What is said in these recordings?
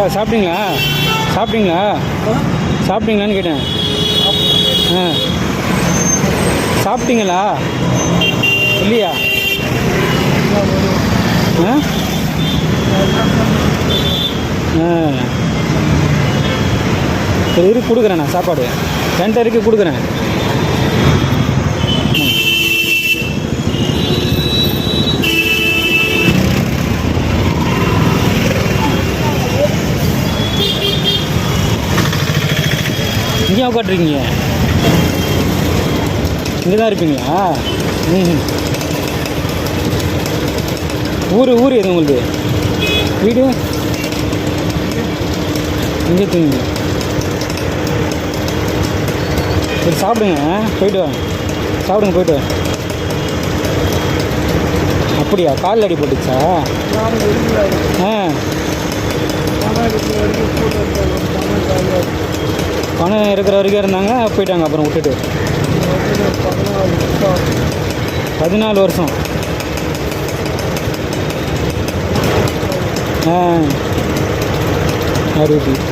ஐயா சாப்பிட்டீங்களா? சாப்பிட்டீங்களா? சாப்பிட்டீங்களான்னு கேட்டேன். ஆ. சாப்பிட்டீங்களா? இல்லையா? ஆ? ஆ. சரி இருக்கு கொடுக்குறேன் நான் சாப்பாடு. ரெண்டரை இருக்கு கொடுக்குறேன். இங்கே உட்காட்டுருக்கீங்க இங்கே தான் இருப்பீங்களா? ம் ஊர் ஊர் எது உங்களுக்கு வீடு? இங்கே தூங்குங்க. சரி சாப்பிடுங்க. போயிட்டு வாங்க. சாப்பிடுங்க போயிட்டு வாங்க. அப்படியா? காலில் அடி போட்டுச்சா? ஆ. பணம் இருக்கிற வரைக்கும் இருந்தாங்க போயிட்டாங்க அப்புறம் விட்டுட்டு. பதினாலு வருஷம். ஆ. அறுபது.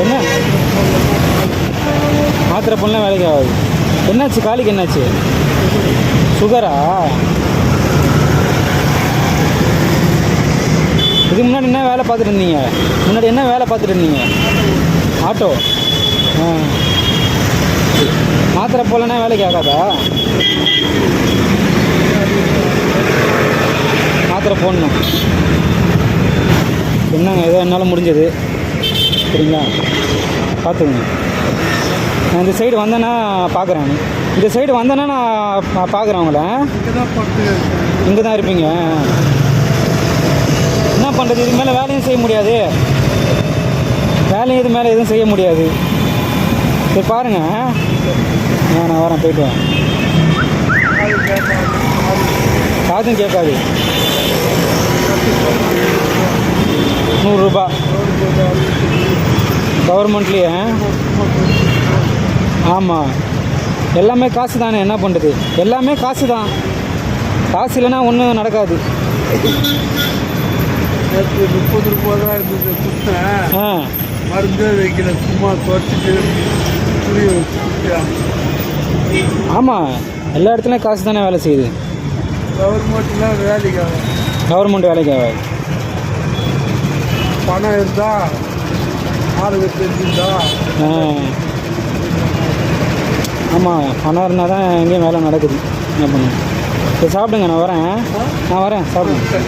என்ன? மாத்திரை பொண்ணு வேலைக்கு ஆகாது. என்னாச்சு? காலிக்கு என்னாச்சு? சுகரா இதுக்கு முன்னாடி என்ன வேலை பார்த்துட்டு இருந்தீங்க? முன்னாடி என்ன வேலை பார்த்துட்டு இருந்தீங்க? ஆட்டோ? ஆ. மாத்திரை போலன்னா வேலைக்கு ஆகாதா? மாத்திரை போடணும். என்னங்க ஏதோ என்னால் முடிஞ்சது. சரிங்களா? பார்த்துக்கோங்க. நான் இந்த சைடு வந்தேன்னா பார்க்குறேன். இந்த சைடு வந்தேன்னா நான் பார்க்குறேன் உங்களை. இங்கே தான் இருப்பீங்க. என்ன பண்ணுறது இது மேலே வேலையும் செய்ய முடியாது. வேலையும் இது மேலே எதுவும் செய்ய முடியாது. சரி பாருங்க. நான் நான் வரேன் போயிட்டு வரேன். காதும் கேட்காது. நூறுரூபா. கவர்மெண்ட்லேயே. ஆமாம் எல்லாமே காசு தானே என்ன பண்ணுறது எல்லாமே காசு தான் காசு இல்லைன்னா ஒன்றும் நடக்காது. நேற்று முப்பது ரூபா தான் இருந்தது கொடுத்தேன் ஆ. மருந்தே வைக்கல சும்மா துவச்சிட்டு குடிச்சான் ஆமாம் எல்லா இடத்துலையும் காசு தானே வேலை செய்யுது. கவர்மெண்ட்லாம் வேலைக்கு ஆகும் கவர்மெண்ட் வேலைக்கு ஆகாது. பணம் இருந்தா ஆளுங்க தெரிஞ்சுதா ஆ. ஆமாம் பணம் இருந்தால் தான் எங்கேயும் வேலை நடக்குது. என்ன பண்ணுங்க சரி சாப்பிடுங்க நான் வரேன். நான் வரேன் சாப்பிடுங்க.